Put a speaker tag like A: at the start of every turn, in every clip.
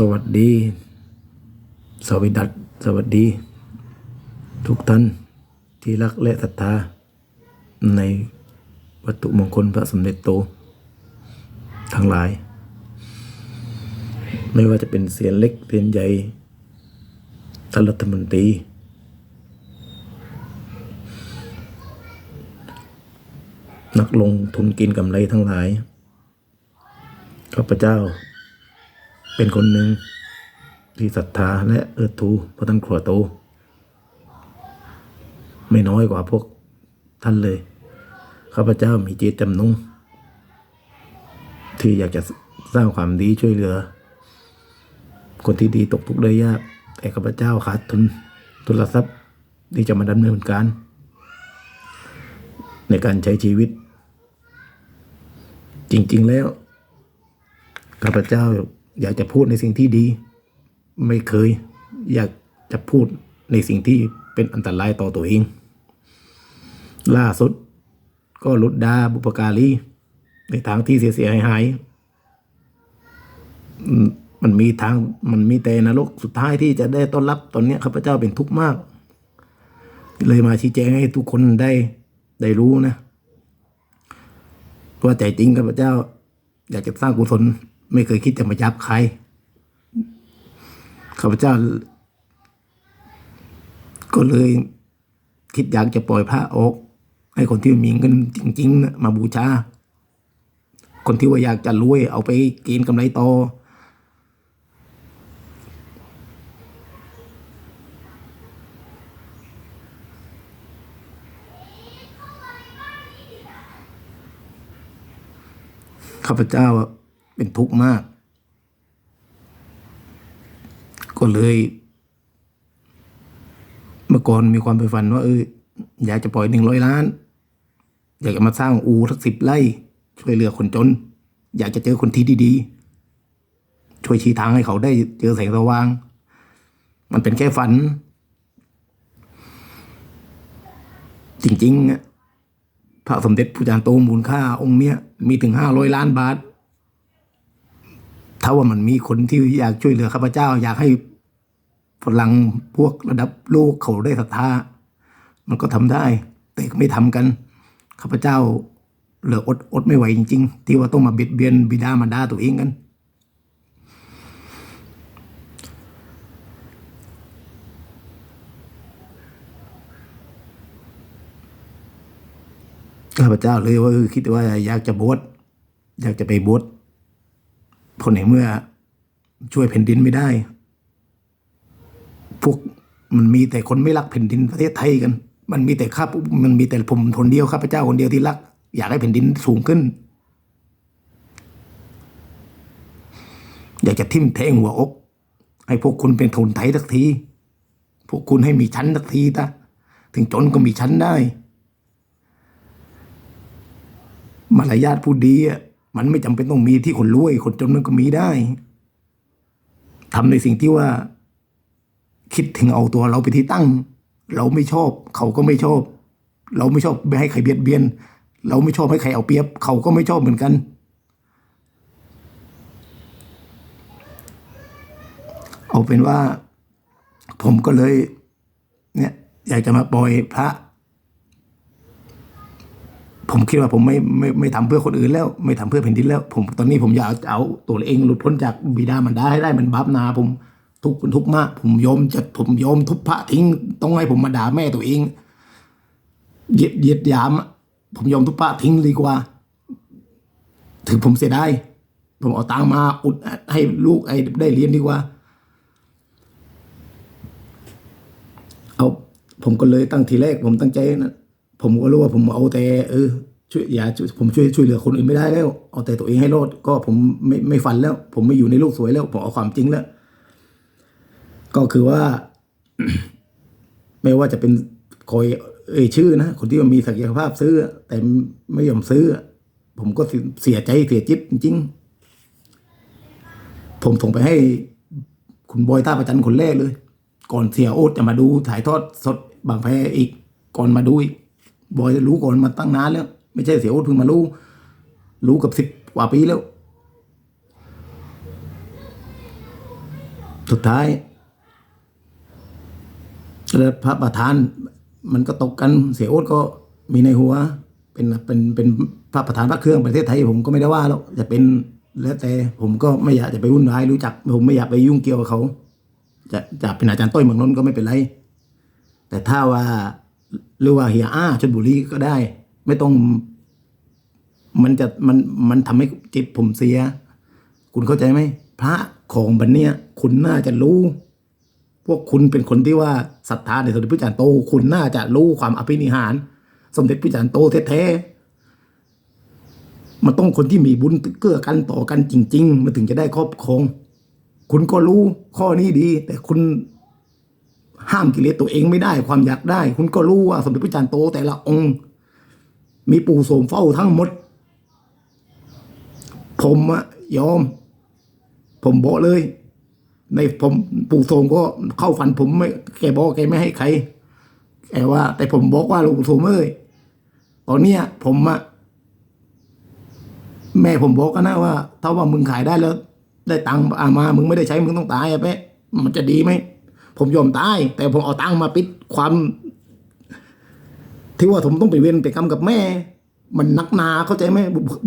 A: สวัสดี สวัสดัสสวัสดี ทุกท่านที่รักและศรัทธาในวัตถุมงคลพระสมเด็จโต ทั้งหลาย ไม่ว่าจะเป็นเสียนเล็กเสียนใหญ่ท่านรัฐมนตรี นักลงทุนกินกำไรทั้งหลายข้าพเจ้า เป็นคนหนึ่งที่ศรัทธาและเอิดทูพระท่านครัวโต ไม่น้อยกว่าพวกท่านเลย ข้าพเจ้ามีเจตจำนงที่อยากจะสร้างความดีช่วยเหลือ คนที่ดีตกทุกข์ได้ยากแต่ข้าพเจ้าขาดทุนทุนทรัพย์ที่จะมาดำเนินการ ในการใช้ชีวิต จริง ๆ แล้วข้าพเจ้า อยากจะพูดในสิ่งที่ดี ไม่เคย อยากจะพูดในสิ่งที่เป็นอันตรายต่อตัวเอง ล่าสุด ก็ลุดดาบุปการีในทางที่เสียหายหายๆอืมมันมีทางมันมีแต่นรกสุดท้ายที่จะได้ต้อนรับตอนนี้ข้าพเจ้าเป็นทุกข์มาก เลยมาชี้แจงให้ทุกคนได้ได้รู้นะว่าใจจริงข้าพเจ้า อยากจะสร้างกุศล ไม่เคยคิดจะมายับใครข้าพเจ้า ก็เลยคิดอยากจะปล่อยพระออก ให้คนที่มีเงินจริงๆนะมาบูชา คนที่ว่าอยากจะรวยเอาไปกินกำไรต่อข้าพเจ้า เป็นทุกข์มาก ก็เลย เมื่อก่อนมีความไปฝันว่าเอออยากจะปล่อยหนึ่งร้อยล้าน อยากจะมาสร้างอูสักสิบไร่ ช่วยเหลือคนจน อยากจะเจอคนที่ดีๆ ช่วยชี้ทางให้เขาได้เจอแสงสว่าง มันเป็นแค่ฝัน จริงๆพระสมเด็จพระจารย์โตมูลค่าองค์เนี้ยมีถึงห้าร้อยล้านบาท ถ้าว่ามันมีคนที่อยากช่วยเหลือข้าพเจ้า อยากให้ฝรั่งพวกระดับโลกเขาได้ศรัทธามันก็ทำได้ แต่ก็ไม่ทำกันข้าพเจ้าเหลืออดอดไม่ไหวจริง ๆ ที่ว่าต้องมาเบียดเบียนบิดามารดาตัวเองกัน ข้าพเจ้าเลยว่าคิดว่าอยากจะบวชอยากจะไปบวช เพราะในเมื่อช่วยแผ่นดินไม่ได้ พวกมันมีแต่คนไม่รักแผ่นดินประเทศไทยกัน มันมีแต่ข้ามันมีแต่ผมคนเดียวข้าพเจ้าคนเดียวที่รัก อยากให้แผ่นดินสูงขึ้น อยากจะทิ่มแทงหัวอก ให้พวกคุณเป็นคนไทยสักที พวกคุณให้มีชั้นสักทีตะถึงจนก็มีชั้นได้มารยาทผู้ดีอะ มันไม่จำเป็นต้องมีที่คนรวย คนจนมันก็มีได้ทำในสิ่งที่ว่า คิดถึงเอาตัวเราไปที่ตั้ง เราไม่ชอบ เขาก็ไม่ชอบ เราไม่ชอบไม่ให้ใครเบียดเบียน เราไม่ชอบให้ใครเอาเปรียบ เขาก็ไม่ชอบเหมือนกัน เอาเป็นว่า ผมก็เลย เนี่ย อยากจะมาปล่อยพระ ผมคิดว่าผมไม่ไม่ไม่ทำเพื่อคนอื่นแล้ว ไม่ทำเพื่อแผ่นดินแล้ว ผมตอนนี้ผมอยากเอาตัวเองหลุดพ้นจากบิดามารดาให้ได้มันบาปนา ผมทุกข์ทุกข์มาก ผมยอมจะผมยอมทุบพระทิ้งต้องให้ผมมาด่าแม่ตัวเองเหยียดเหยียดหยาม ผมยอมทุบพระทิ้งดีกว่า ถึงผมเสียดายผมเอาตังมาอุดให้ลูกไอ้ได้เรียนดีกว่าเอาผมก็เลยตั้งทีแรก ผมตั้งใจนะ ผมก็รู้ว่าผมเอาแต่เออช่วยอย่าช่วยผมช่วยช่วยเหลือคนอื่นไม่ได้แล้ว เอาแต่ตัวเองให้รอดก็ผมไม่ไม่ฝันแล้ว ผมไม่อยู่ในโลกสวยแล้ว ผมเอาความจริงแล้ว ก็คือว่า ไม่ว่าจะเป็นคอยเอ่ยชื่อนะคนที่มันมีศักยภาพซื้อ แต่ไม่ยอมซื้อ ผมก็เสียใจเสียจิตจริง ๆ ผมส่งไปให้คุณบอยท่าประจันคนแรกเลย ก่อนเสียโอ๊ตจะมาดูถ่ายทอดสดบางแพอีกก่อนมาดูอีก บอยรู้ก่อนมาตั้งนานแล้ว ไม่ใช่เสียโอ๊ตเพิ่งมารู้ รู้กับสิบกว่าปีแล้ว สุดท้ายแล้วพระประธาน มันก็ตกกันเสียโอ๊ตก็มีในหัว เป็นเป็นเป็นพระประธานพระเครื่องประเทศไทย ผมก็ไม่ได้ว่าแล้วจะเป็นแล้วแต่ผมก็ไม่อยากจะไปวุ่นวายรู้จัก ผมไม่อยากไปยุ่งเกี่ยวกับเขา จะจะเป็นอาจารย์ต้อยเมืองนนท์ก็ไม่เป็นไร แต่ถ้าว่า หรือว่าเฮียอ้าชนบุรีก็ได้ ไม่ต้อง มันจะมันมันทำให้จิตผมเสีย คุณเข้าใจไหมพระของบันเนี้ยคุณน่าจะรู้ พวกคุณเป็นคนที่ว่าศรัทธาในสมเด็จพระจันทร์โต คุณน่าจะรู้ความอภินิหาร สมเด็จพระจันทร์โตแท้ๆมันต้องคนที่มีบุญเกื้อกันต่อกันจริง ๆ มันถึงจะได้ครอบครอง คุณก็รู้ข้อนี้ดี แต่คุณ ห้ามกิเลสตัวเองไม่ได้ความอยากได้ คุณก็รู้ว่าสมเด็จพระจันทร์โตแต่ละองค์ มีปู่โสมเฝ้าทั้งหมด ผมอะยอม ผมบอกเลย ในผมปู่โสมก็เข้าฝันผมไม่แกบอกแกไม่ให้ใครแกว่า แต่ผมบอกว่าหลวงปู่โสมเอ้ยตอนเนี้ย ผมอะแม่ผมบอกกันนะว่า ถ้าว่ามึงขายได้แล้ว ได้ตังค์อามา มึงไม่ได้ใช้มึงต้องตายอะเป๊ะมันจะดีไหม ผมยอมตาย แต่ผมเอาตังมาปิดความ ที่ว่าผมต้องไปเวียนไปกรรมกับแม่ มันนักนาเข้าใจไหม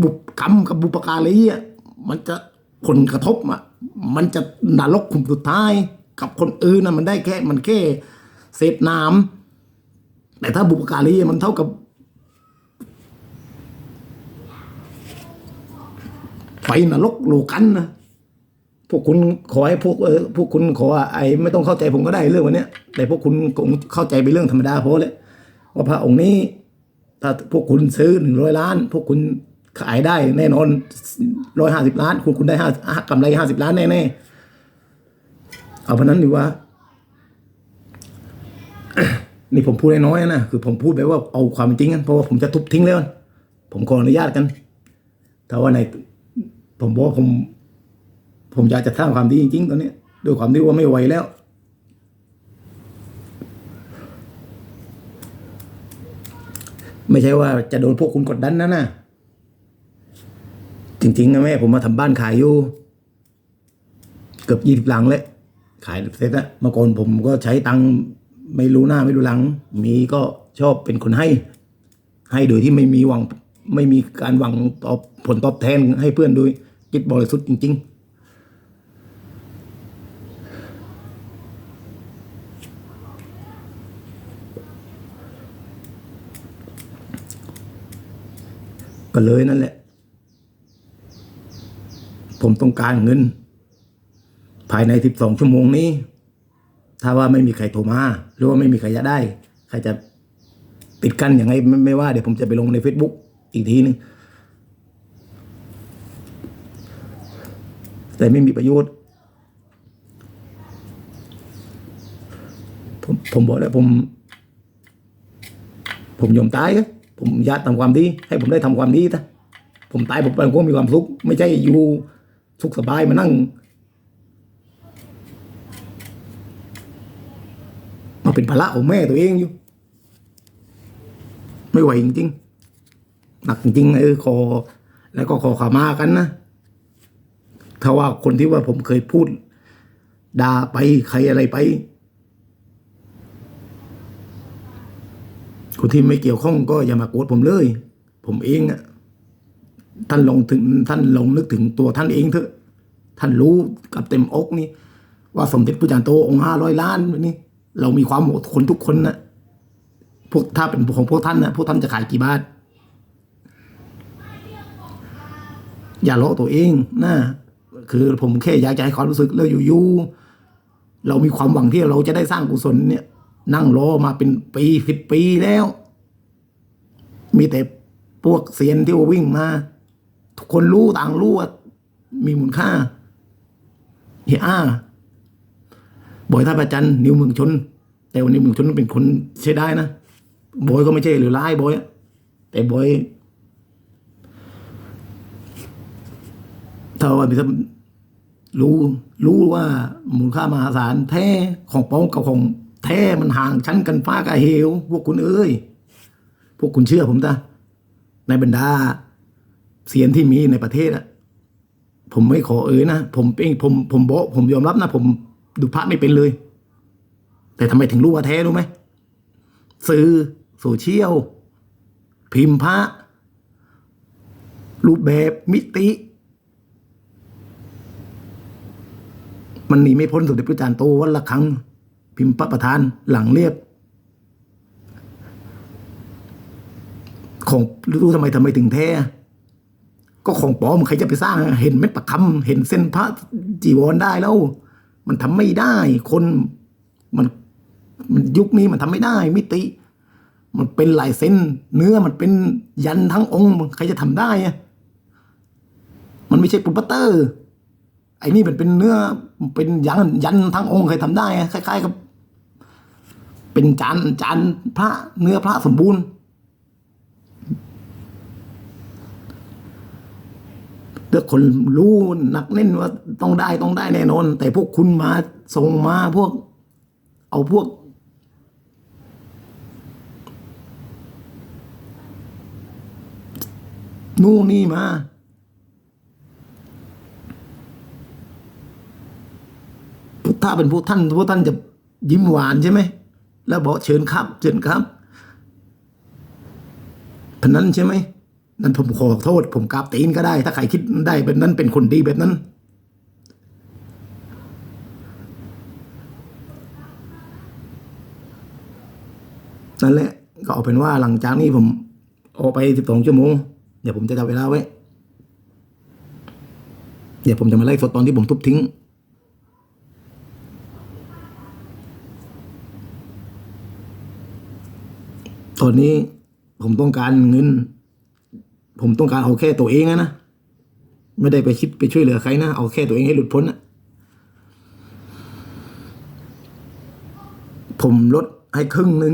A: บุบกรรมกับบุปการีอะมันจะผลกระทบอะมันจะนรกขุมสุดท้าย กับคนอื่นนะมันได้แค่ มันแค่เศษน้ำแต่ถ้าบุปการีมันเท่ากับไฟนรกโลกันนะ พวกคุณขอให้พวกเออพวกคุณขอไอ้ไม่ต้องเข้าใจผมก็ได้เรื่องวันนี้แต่พวกคุณคงเข้าใจเป็นเรื่องธรรมดาพอเลยว่าพระองค์นี้ ถ้าพวกคุณซื้อหนึ่งร้อยล้าน พวกคุณขายได้แน่นอนร้อยห้าสิบล้าน คุณคุณได้ห้ากำไรห้าสิบล้านแน่ๆเอาพนั้นดีกว่า นี่ผมพูดน้อยนะคือผมพูดไปว่าเอาความจริงกันเพราะว่าผมจะทุบทิ้งแล้วผมขออนุญาตกันถ้าว่าในผมบอกผม ผมอยากจะสร้างความดีจริงๆตอนนี้ด้วยความที่ว่าไม่ไหวแล้ว ไม่ใช่ว่าจะโดนพวกคุณกดดันนะนะจริงๆนะแม่ผมมาทำบ้านขายอยู่ เกือบยี่สิบหลังเลยขายเสร็จแล้วเมื่อก่อนผมก็ใช้ตังค์ไม่รู้หน้าไม่รู้หลัง มีก็ชอบเป็นคนให้ ให้โดยที่ไม่มีหวัง ไม่มีการหวังตอบผลตอบแทนให้เพื่อนโดยจิตบริสุทธิ์จริง ๆ ก็เลยนั่นแหละ ผมต้องการเงิน ภายใน12ชั่วโมงนี้ ถ้าว่าไม่มีใครโทรมา หรือว่าไม่มีใครจะได้ ใครจะปิดกั้นยังไงไมไม่ว่าเดี๋ยวผมจะไปลงใน Facebook อีกทีนึงแต่ไม่มีประโยชน์ผมผมบอกแล้วผม ผมยอมตายครับ ผมอยากทำความดีให้ผมได้ทำความดีนะผมตายผมไปผมก็มีความสุขไม่ใช่อยู่สุขสบายมานั่ง มาเป็นภาระของแม่ตัวเองอยู่ ไม่ไหวจริงๆหนักจริงเออขอแล้วก็ขอขามากันนะถ้าว่าคนที่ว่าผมเคยพูดด่าไปใครอะไรไป คนที่ไม่เกี่ยวข้องก็อย่ามาโกรธผมเลย ผมเองอะท่านลงถึงท่านลงนึกถึงตัวท่านเองเถอะ ท่านรู้กับเต็มอกนี่ ว่าสมเด็จพระจันทร์โตองค์ห้าร้อยล้านนี่ เรามีความอดทนทุกคนนะพวกถ้าเป็นของพวกท่านนะพวกท่านจะขายกี่บาท อย่าเลาะตัวเองนะคือผมแค่อยากจะให้ความรู้สึกแล้วอยู่ๆเรามีความหวังที่เราจะได้สร้างกุศลเนี่ย นั่งรอมาเป็นปีสิบปีแล้ว มีแต่พวกเซียนที่ว่าวิ่งมา ทุกคนรู้ต่างรู้ว่ามีมูลค่าเฮียอ้าบอยท่าประจันนิวเมืองชน แต่วันนี้เมืองชนเป็นคนใช้ได้นะบอยก็ไม่ใช่หรือร้ายบอยแต่บอยถ้าว่ามีรู้รู้ว่ามูลค่ามหาศาลแท้ของปลอมกับของ แท้มันห่างชั้นกันฟ้ากับเหว พวกคุณเอ้ย พวกคุณเชื่อผมตาในบรรดาเสียนที่มีในประเทศอะผมไม่ขอเอ่ยนะ ผมเองผมผมบอผมยอมรับนะ ผมดูพระไม่เป็นเลย แต่ทำไมถึงรู้ว่าแท้รู้ไหมสื่อโซเชียล พิมพ์พระ รูปแบบมิติ มันหนีไม่พ้นสมเด็จพระจารย์โตวัดละครั้ง พิมพ์ประธานหลังเรียบ ของรู้ทำไมทำไมถึงแท้ก็ของปลอมใครจะไปสร้าง เห็นเม็ดประคำเห็นเส้นพระจีวรได้แล้ว มันทำไม่ได้ คนมันมันยุคนี้มันทำไม่ได้ มิติ มันเป็นลายเส้น เนื้อมันเป็นยันทั้งองค์ใครจะทำได้มันไม่ใช่ปุปเตอร์ไอ้นี่มันเป็นเนื้อเป็นยันยันทั้งองค์ใครทำได้คล้ายๆกับ เป็นจานจานพระเนื้อพระสมบูรณ์ถ้าคนรู้หนักแน่นว่าต้องได้ต้องได้แน่นอน แต่พวกคุณมาส่งมาพวก เอาพวก นู่นนี่มาถ้าเป็นพวกท่านพวกท่านจะยิ้มหวานใช่ไหม แล้วบอกเชิญครับ เชิญครับพนั้นใช่ไหมนั่นผมขอโทษ ผมกราบตีนก็ได้ ถ้าใครคิดได้แบบนั้นเป็นคนดีแบบนั้น นั่นแหละ ก็เอาเป็นว่าหลังจากนี้ผมออกไปสิบสองชั่วโมง เดี๋ยวผมจะจับเวลาไว้ เดี๋ยวผมจะมาไล่สดตอนที่ผมทุบทิ้ง อนนี้ ผมต้องการเงิน ผมต้องการเอาแค่ตัวเองอะนะไม่ได้ไปคิดไปช่วยเหลือใครนะเอาแค่ตัวเองให้หลุดพ้นอะผมลดให้ครึ่งหนึ่ง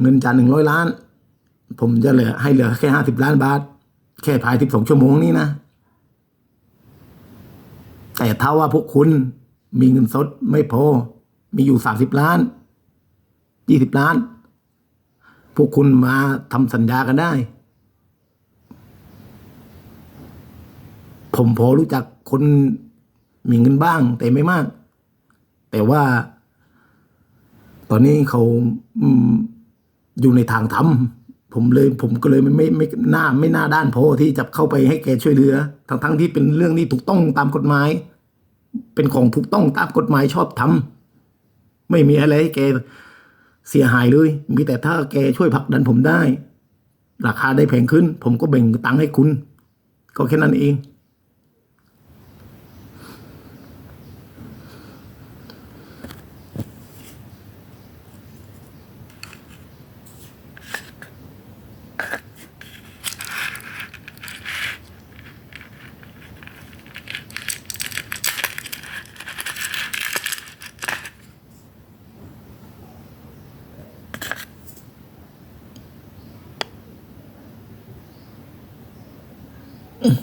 A: เงินจานหนึ่งร้อยล้าน ผมจะเหลือให้เหลือแค่ห้าสิบล้านบาท แค่ภายสิบสองชั่วโมงนี้นะ แต่ถ้าว่าพวกคุณมีเงินสดไม่พอ มีอยู่สามสิบล้านยี่สิบล้าน วกคุณมาทำสัญญากันได้ ผมพอรู้จักคนมีเงินบ้าง แต่ไม่มาก แต่ว่า ตอนนี้เขาอยู่ในทางทำผมเลยผมก็เลยไม่ไม่ไม่หน้าไม่หน้าด้านพอที่จะเข้าไปให้แกช่วยเหลือ ทั้งทั้งที่เป็นเรื่องที่ถูกต้องตามกฎหมาย เป็นของถูกต้องตามกฎหมายชอบทำไม่มีอะไรให้แก เสียหายเลย มีแต่ถ้าแกช่วยผลักดันผมได้ ราคาได้แพงขึ้น ผมก็แบ่งตังค์ให้คุณ ก็แค่นั้นเอง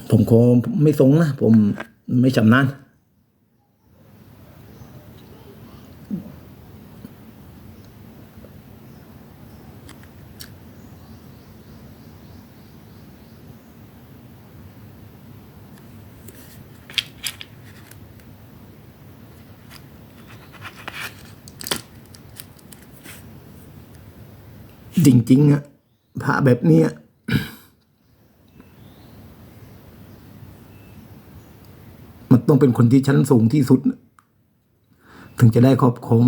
A: ผมคงไม่ทรงนะ ผมไม่ชำนาญจริงๆอะพระแบบเนี้ย มัน ต้องเป็นคนที่ชั้นสูงที่สุด ถึงจะได้ครอบครอง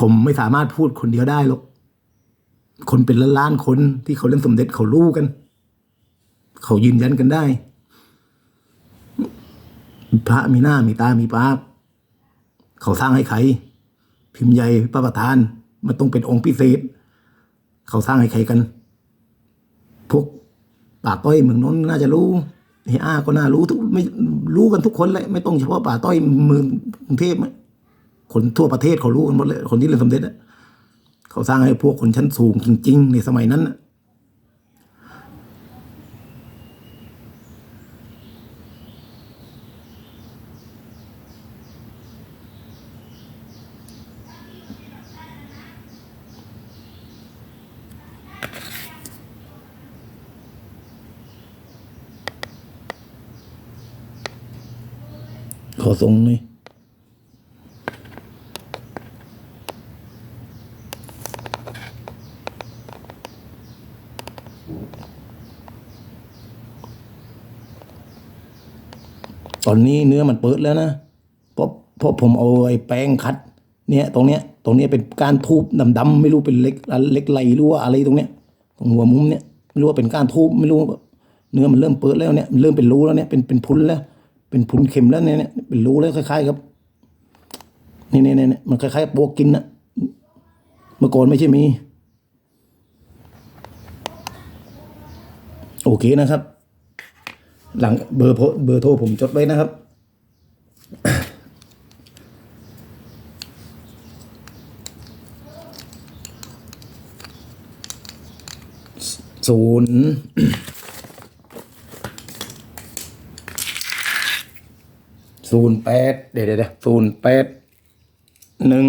A: ผมไม่สามารถพูดคนเดียวได้หรอก คนเป็นล้านล้านๆคนที่เขาเล่นสมเด็จเขารู้กัน เขายืนยันกันได้ พระมีหน้ามีตามีปากเขาสร้างให้ใคร พิมพ์ใหญ่พระประธาน มันต้องเป็นองค์พิเศษ เขาสร้างให้ใครกัน พวกป่าต้อยเมืองนนท์น่าจะรู้ เฮียอาก็น่ารู้ทุกไม่รู้กันทุกคนเลยไม่ต้องเฉพาะป่าต้อยเมืองกรุงเทพคนทั่วประเทศเขารู้กันหมดเลย คนที่เรียนสมเด็จอะเขาสร้างให้พวกคนชั้นสูงจริง ๆ ในสมัยนั้นนะ ขอทรงนี่ตอนนี้เนื้อมันเปิดแล้วนะ เพราะเพราะผมเอาไอ้แป้งคัด เนี่ยตรงเนี้ย ตรงเนี้ยเป็นการทูบดำๆไม่รู้เป็นเล็กเล็กไหลรู้ว่าอะไรตรงเนี้ยตรงหัวมุมเนี้ยไม่รู้ว่าเป็นการทูบไม่รู้ เนื้อมันเริ่มเปิดแล้วเนี่ยมันเริ่มเป็นรูแล้วเนี่ยเป็นเป็นพุ้นแล้ว เป็นพุนเข็มแล้วเนี่ยเป็นรูแล้วคล้ายๆครับนี่เนี่ยเนี่ยมันคล้ายๆปวกกินนะเมื่อก่อนไม่ใช่มี โอเคนะครับ หลังเบอร์โพเบอร์โทรผมจดไว้นะครับ ศูนย์ ศูนย์แปดเดี๋ยวเดี๋ยวศูนย์แปดหนึ่ง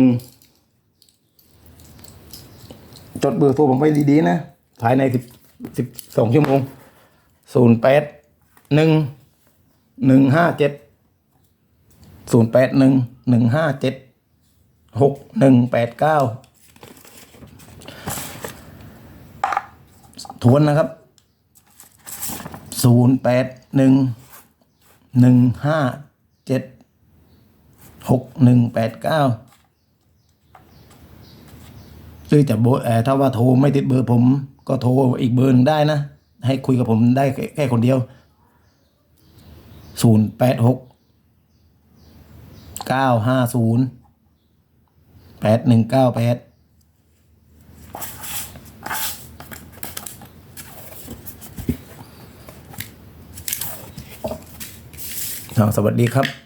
A: จดเบอร์โทรผมไว้ดีๆนะ ภายในสิบสิบสองชั่วโมงศูนย์แปดหนึ่งหนึ่งห้าเจ็ดศูนย์แปดหนึ่งหนึ่งห้าเจ็ดหกหนึ่งแปดเก้าทวนนะครับศูนย์แปดหนึ่งหนึ่งห้า เจ็ดหกหนึ่งแปดเก้าหรือจะโบเออถ้าว่าโทรไม่ติดเบอร์ผม ก็โทรอีกเบอร์หนึ่งได้นะ ให้คุยกับผมได้แค่คนเดียวศูนย์แปดหกเก้าห้าศูนย์แปดหนึ่งเก้าแปด สวัสดีครับ